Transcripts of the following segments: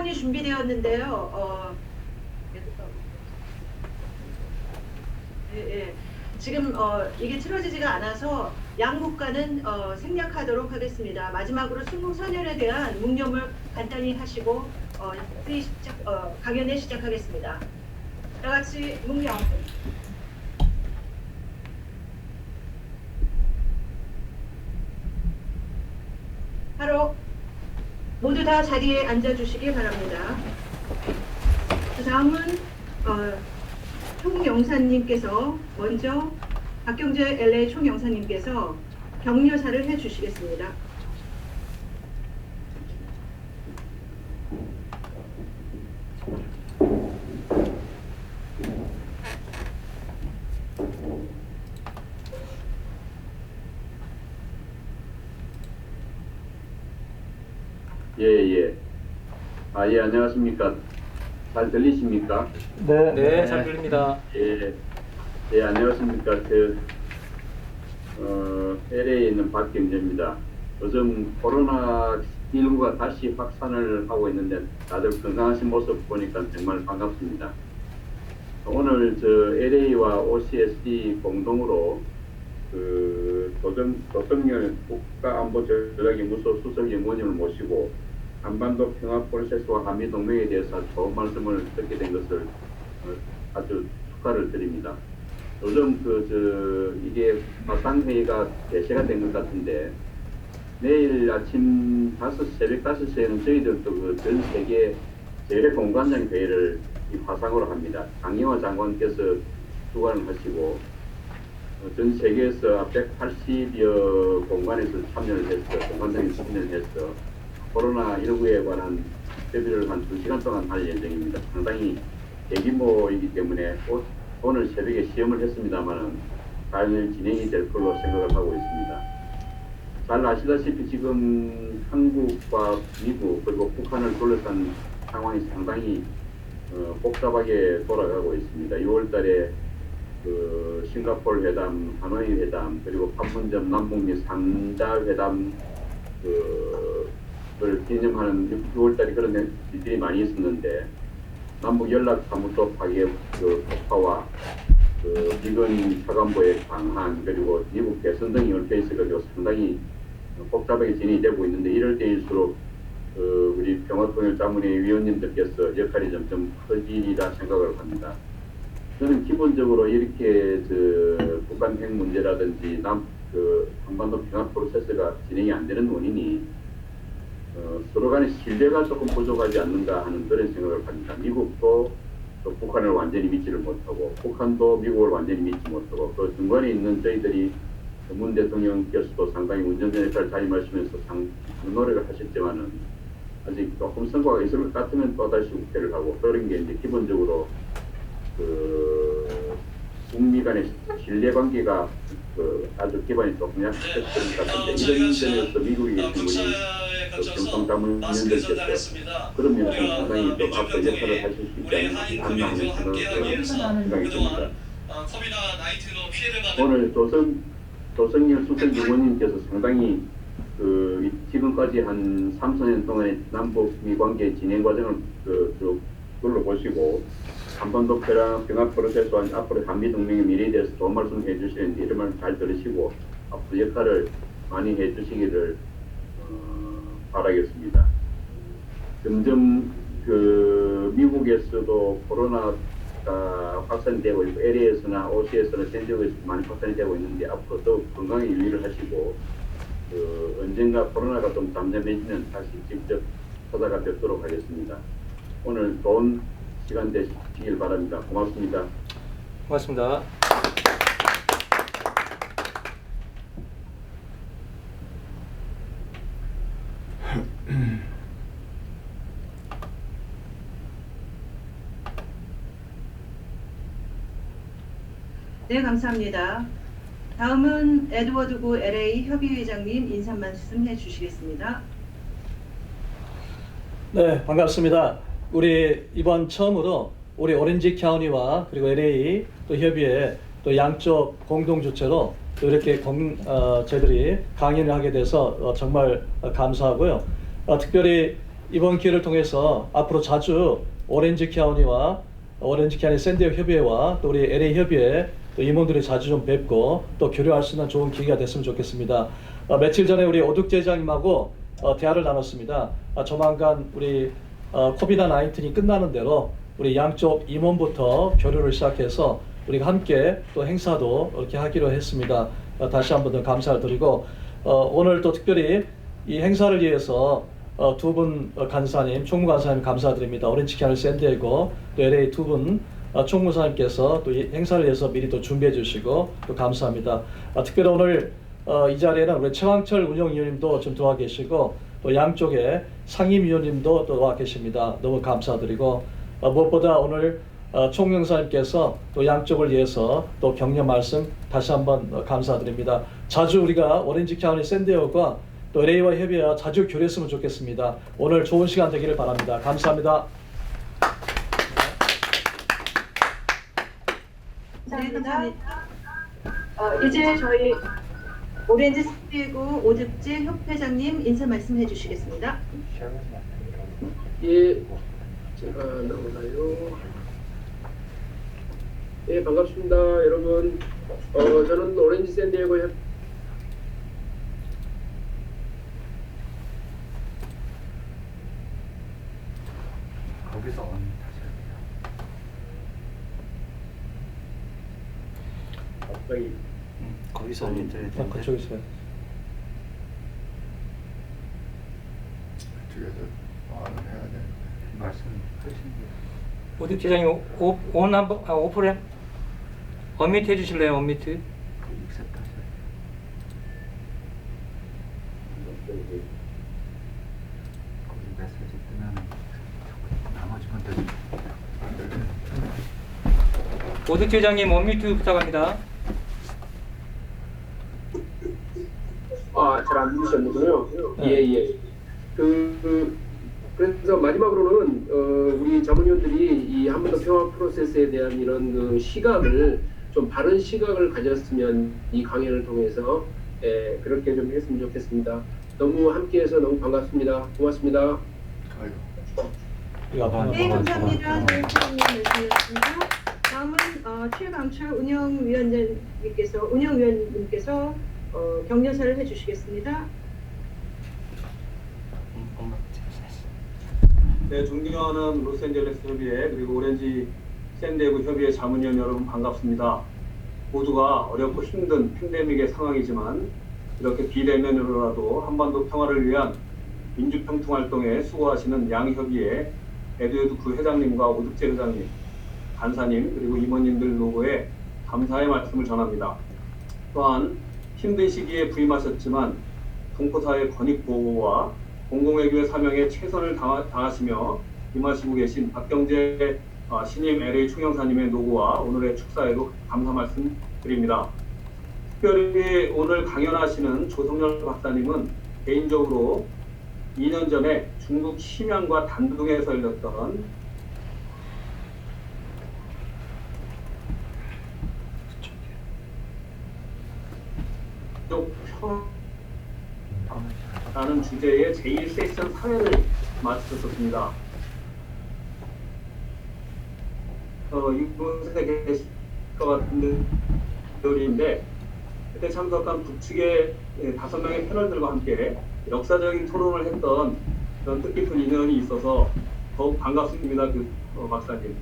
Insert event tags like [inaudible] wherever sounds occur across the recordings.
다 음원이 준비되었는데요. 어, 예, 예. 지금 어, 이게 틀어지지가 않아서 양 국가는 어, 생략하도록 하겠습니다. 마지막으로 순국 선열에 대한 묵념을 간단히 하시고 어, 시작, 어, 강연을 시작하겠습니다. 다 같이 묵념. 바로 모두 다 자리에 앉아주시기 바랍니다. 그 다음은 어, 총영사님께서 먼저 박경재 LA 총영사님께서 격려사를 해주시겠습니다. 예, 예. 아, 예, 안녕하십니까. 잘 들리십니까? 네, 네, 잘 들립니다. 예, 예, 안녕하십니까. 그, 어, LA에 있는 박경재입니다. 요즘 코로나19가 다시 확산을 하고 있는데 다들 건강하신 모습 보니까 정말 반갑습니다. 오늘 저 LA와 OCSD 공동으로 그 도정, 도정열 국가안보전략연구소 수석 연구원님을 모시고 한반도 평화 프로세스와 한미 동맹에 대해서 좋은 말씀을 듣게 된 것을 어, 아주 축하를 드립니다. 요즘 그 저 이게 화상 회의가 개최가 된 것 같은데 내일 아침 5 새벽 5시에는 저희들도 그 전 세계 재래 공관장 회의를 이 화상으로 합니다. 강영화 장관께서 주관을 하시고 어, 전 세계에서 180여 공간에서 참여를 했어, 공간장에 참여를 했어. 코로나19에 관한 협의를 한 2시간 동안 할 예정입니다. 상당히 대규모이기 때문에 오- 오늘 새벽에 시험을 했습니다만은 잘 진행이 될 걸로 생각을 하고 있습니다. 잘 아시다시피 지금 한국과 미국 그리고 북한을 둘러싼 상황이 상당히 어, 복잡하게 돌아가고 있습니다. 6월 달에 그 싱가포르 회담, 하노이 회담, 그리고 판문점 남북미 상자 회담 그 를 기념하는 6월달에 그런 일들이 많이 있었는데 남북 연락 사무소 파괴 그 폭파와 그 미군 차관보의 강한 그리고 미국 대선 등이 얽혀 있어가지고 상당히 복잡하게 진행이 되고 있는데 이럴 때일수록 그 우리 평화통일자문회 위원님들께서 역할이 점점 커지리라 생각을 합니다. 저는 기본적으로 이렇게 저 북한 핵 문제라든지 남 그 한반도 평화 프로세스가 진행이 안 되는 원인이 어, 서로 간의 신뢰가 조금 부족하지 않는가 하는 그런 생각을 합니다. 미국도 또 북한을 완전히 믿지를 못하고 북한도 미국을 완전히 믿지 못하고 그 중간에 있는 저희들이 문 대통령께서도 상당히 운전자 역할을 자임하시면서 상 노력을 하셨지만은 아직 조금 성과가 있을 것 같으면 또다시 국회를 하고 그런 게 이제 기본적으로 그 북미 간의 신뢰관계가 그 아주 기반이 조금 약했던 것 같은데 이런 점에서 미국이 계신 분이 그 경통자문위원들께서 그런 면에서 상당히 좀 앞으로 역할을 하실 수 있지 않나 하는 생각을 생각이 듭니다. 오늘 조선 조성열 수석 의원님께서 상당히 그 지금까지 한 3, 4년 동안의 남북 미 관계 진행 과정을 그 쭉 둘러보시고 한반도 평화 평화 프로세스 와 앞으로 한미 동맹의 미래에 대해서 좋은 말씀 해주시는데 이런 말잘 들으시고 앞으로 역할을 많이 해주시기를 어, 바라겠습니다. 점점 그 미국에서도 코로나가 확산되고 있고 LA에서나 OC에서나 전 지역에서 많이 확산이 되고 있는데 앞으로 더욱 건강에 유의를 하시고 그 언젠가 코로나가 좀 잠잠해지면 다시 직접 찾아가 뵙도록 하겠습니다. 오늘 좋은 시간 되시길 바랍니다. 고맙습니다. 고맙습니다. [clears throat] 네, 감사합니다. 다음은 에드워드 구 LA 협의회장님 인사 말씀 해 주시겠습니다. 네, 반갑습니다. 우리 이번 처음으로 우리 오렌지 카운티와 그리고 LA 또 협의회 또 양쪽 공동 주최로 또 이렇게 공, 어, 저희들이 강연을 하게 돼서 어, 정말 어, 감사하고요. 어, 특별히 이번 기회를 통해서 앞으로 자주 오렌지 카운티와 오렌지 카운티 샌디에고 협의회와 또 우리 LA 협의회 또 임원들이 자주 좀 뵙고 또 교류할 수 있는 좋은 기회가 됐으면 좋겠습니다. 어, 며칠 전에 우리 오둑 제장님하고 어, 대화를 나눴습니다. 아, 조만간 우리 어, 코비드 19이 끝나는 대로 우리 양쪽 임원부터 교류를 시작해서 우리가 함께 또 행사도 이렇게 하기로 했습니다. 어, 다시 한번 더 감사를 드리고 어, 오늘 또 특별히 이 행사를 위해서 어, 두분 간사님, 총무 간사님 감사드립니다. 오렌지 캐널 샌디에고 또 LA 두분 어, 총무사님께서 또이 행사를 위해서 미리 또 준비해 주시고 또 감사합니다. 아, 특별히 오늘 어, 이 자리에는 우리 최왕철 운영위원님도 좀 도와 계시고 또 양쪽에 상임위원님도 또 와 계십니다. 너무 감사드리고 어, 무엇보다 오늘 어, 총영사님께서 또 양쪽을 위해서 또 격려 말씀 다시 한번 어, 감사드립니다. 자주 우리가 오렌지 카운티 샌디에고가 또 LA와 협의와 자주 교류했으면 좋겠습니다. 오늘 좋은 시간 되기를 바랍니다. 감사합니다. 네, 감사합니다. 어, 이제 저희 오렌지 스피고 오집제 협회장님 인사 말씀해 주시겠습니다. 예, 제가 나오나요? 예, 반갑습니다, 여러분. 어, 저는 오렌지 샌디에고 협 거기서 언 다시 할게요. 거기서 언 드려야 아, 되는데 그쪽에서 그쪽에서 말을 해야 되는데 오직 제장님 오, 온 한번 아, 오프레 언미트 해주실래요? 언미트. 그 익셉트 하셔야 돼요. 거기 메시지 뜨면 나머지 분들 안 들려요. 오직 제장님 언미트 부탁합니다. 들으셨는군요. 네. 예, 예. 그, 그 그래서 마지막으로는 어, 우리 자문위원들이 이 한반도 평화 프로세스에 대한 이런 그 시각을 좀 바른 시각을 가졌으면 이 강연을 통해서 예, 그렇게 좀 했으면 좋겠습니다. 너무 함께해서 너무 반갑습니다. 고맙습니다. 네, 한번 감사합니다. 말씀이었습니다. 다음은 어, 최강철 운영위원님께서 운영위원님께서 어, 격려사를 해주시겠습니다. 음. 네, 존경하는 로스앤젤레스 협의회 그리고 오렌지 샌디에고 협의회 자문위원 여러분 반갑습니다. 모두가 어렵고 힘든 팬데믹의 상황이지만 이렇게 비대면으로라도 한반도 평화를 위한 민주평통 활동에 수고하시는 양협의회 에드웨드 구 회장님과 오득재 회장님, 간사님 그리고 임원님들 노고에 감사의 말씀을 전합니다. 또한 힘든 시기에 부임하셨지만 동포사회 권익 보호와 공공외교의 사명에 최선을 다하- 다하시며 임하시고 계신 박경재 어, 신임 LA 총영사님의 노고와 오늘의 축사에도 감사 말씀 드립니다. 특별히 오늘 강연하시는 조성열 박사님은 개인적으로 2년 전에 중국 심양과 단둥에서 열렸던 평 라는 주 제의 제1세션 사회를 마쳤었습니다. 어, 이곳에 계실 것 같은 분들인데 그때 참석한 북측의 예, 다섯 명의 패널들과 함께 역사적인 토론을 했던 그런 뜻깊은 인연이 있어서 더욱 반갑습니다, 그 어, 박사님.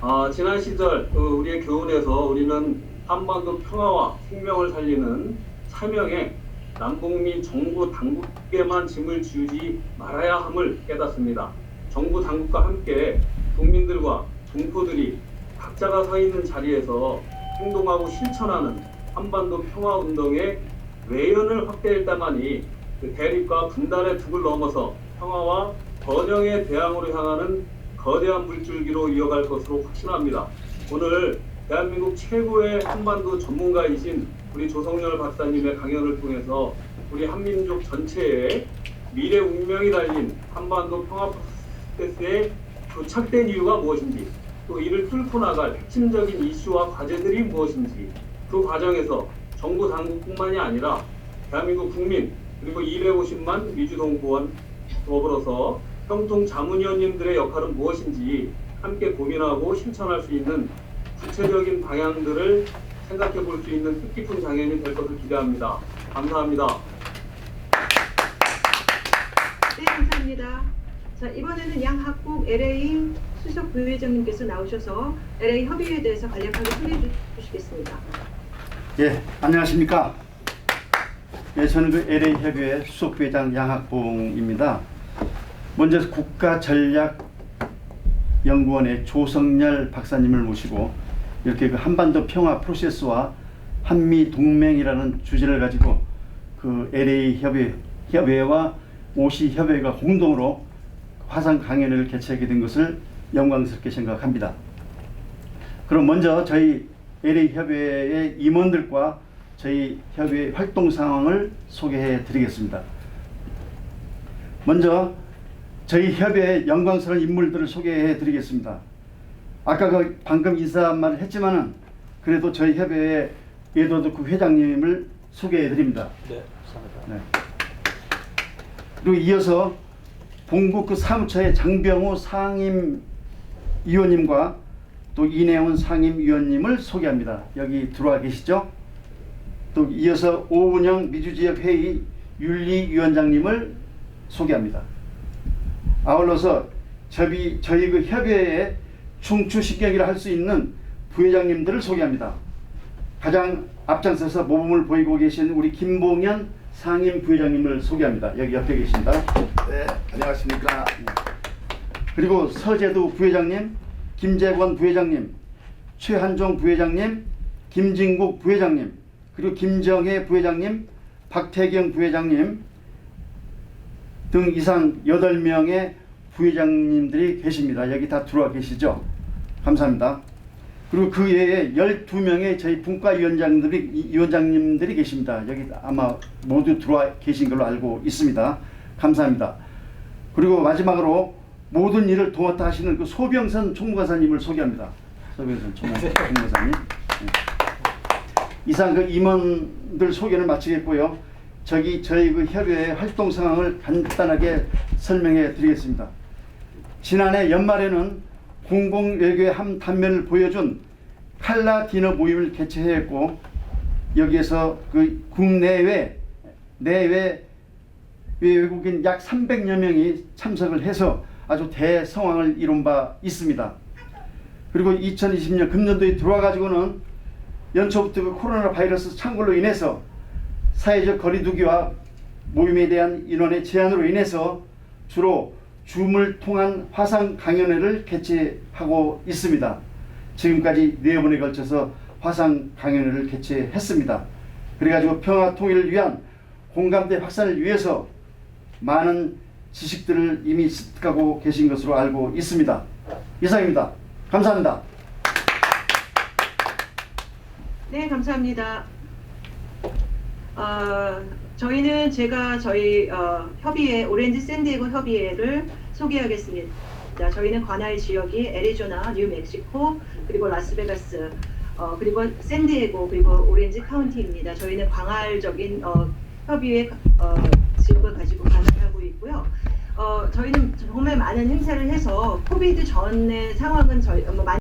아, 지난 시절 그 우리의 교훈에서 우리는 한반도 평화와 생명을 살리는 사명에 남북미 정부 당국에만 짐을 지우지 말아야 함을 깨닫습니다. 정부 당국과 함께 국민들과 동포들이 각자가 서 있는 자리에서 행동하고 실천하는 한반도 평화 운동의 외연을 확대할 때만이 그 대립과 분단의 둑을 넘어서 평화와 번영의 대항으로 향하는 거대한 물줄기로 이어갈 것으로 확신합니다. 오늘 대한민국 최고의 한반도 전문가이신 우리 조성열 박사님의 강연을 통해서 우리 한민족 전체의 미래 운명이 달린 한반도 평화 프로세스에 도착된 이유가 무엇인지 또 이를 뚫고 나갈 핵심적인 이슈와 과제들이 무엇인지 그 과정에서 정부 당국뿐만이 아니라 대한민국 국민 그리고 250만 미주동부원 더불어서 형통 자문위원님들의 역할은 무엇인지 함께 고민하고 실천할 수 있는 구체적인 방향들을 생각해 볼 수 있는 뜻깊은 장면이 될 것을 기대합니다. 감사합니다. 네, 감사합니다. 자, 이번에는 양 학국 LA 수석 부회장님께서 나오셔서 LA 협의회에 대해서 간략하게 소개해 주시겠습니다. 예, 안녕하십니까. 예, 저는 그 LA 협의회 수석 부회장 양학봉입니다. 먼저 국가 전략 연구원의 조성열 박사님을 모시고 이렇게 그 한반도 평화 프로세스와 한미 동맹이라는 주제를 가지고 그 LA 협의 협의회와 오시 협의회가 공동으로 화상 강연을 개최하게 된 것을 영광스럽게 생각합니다. 그럼 먼저 저희 LA 협의회의 임원들과 저희 협의회 활동 상황을 소개해 드리겠습니다. 먼저 저희 협의회 영광스러운 인물들을 소개해 드리겠습니다. 아까 그 방금 인사말을 했지만은 그래도 저희 협의회 그 회장님을 소개해 드립니다. 네, 감사합니다. 네. 그리고 이어서 본국 그 사무처의 장병호 상임 위원님과 또 이내원 상임 위원님을 소개합니다. 여기 들어와 계시죠? 또 이어서 오은영 미주지역 회의 윤리위원장님을 소개합니다. 아울러서 저희, 저희 그 협의회의 중추신경이라 할 수 있는 부회장님들을 소개합니다. 가장 앞장서서 모범을 보이고 계신 우리 김봉현 상임 부회장님을 소개합니다. 여기 옆에 계십니다. 네, 안녕하십니까. 그리고 서재도 부회장님, 김재권 부회장님, 최한종 부회장님, 김진국 부회장님, 그리고 김정혜 부회장님, 박태경 부회장님 등 이상 8명의 부회장님들이 계십니다. 여기 다 들어와 계시죠? 감사합니다. 그리고 그 외에 12명의 저희 분과위원장들이 위원장님들이 계십니다. 여기 아마 모두 들어와 계신 걸로 알고 있습니다. 감사합니다. 그리고 마지막으로 모든 일을 도맡아 하시는 그 소병선 총무관사님을 소개합니다. 소병선 총무- 총무관사님. 네. 이상 그 임원들 소개를 마치겠고요. 저기 저희 그 협의회 활동 상황을 간단하게 설명해 드리겠습니다. 지난해 연말에는 공공 외교의 한 단면을 보여준 칼라 디너 모임을 개최했고 여기에서 그 국내외 내외 외국인 약 300여 명이 참석을 해서 아주 대성황을 이룬 바 있습니다. 그리고 2020년 금년도에 들어와 가지고는 연초부터 그 코로나 바이러스 창궐로 인해서 사회적 거리두기와 모임에 대한 인원의 제한으로 인해서 주로 줌을 통한 화상 강연회를 개최하고 있습니다. 지금까지 네 번에 걸쳐서 화상 강연회를 개최했습니다. 그래가지고 평화 통일을 위한 공감대 확산을 위해서 많은 지식들을 이미 습득하고 계신 것으로 알고 있습니다. 이상입니다. 감사합니다. 네, 감사합니다. 어, 저희는 제가 저희 어, 협의회 오렌지 샌디에고 협의회를 소개하겠습니다. 저희는 관할 지역이 애리조나, 뉴멕시코, 그리고 라스베가스, 어, 그리고 샌디에고, 그리고 오렌지 카운티입니다. 저희는 광활적인 어, 협의회 어, 지역을 가지고 관할하고 있고요. 어, 저희는 정말 많은 행사를 해서 코비드 전의 상황은 저희 뭐 많이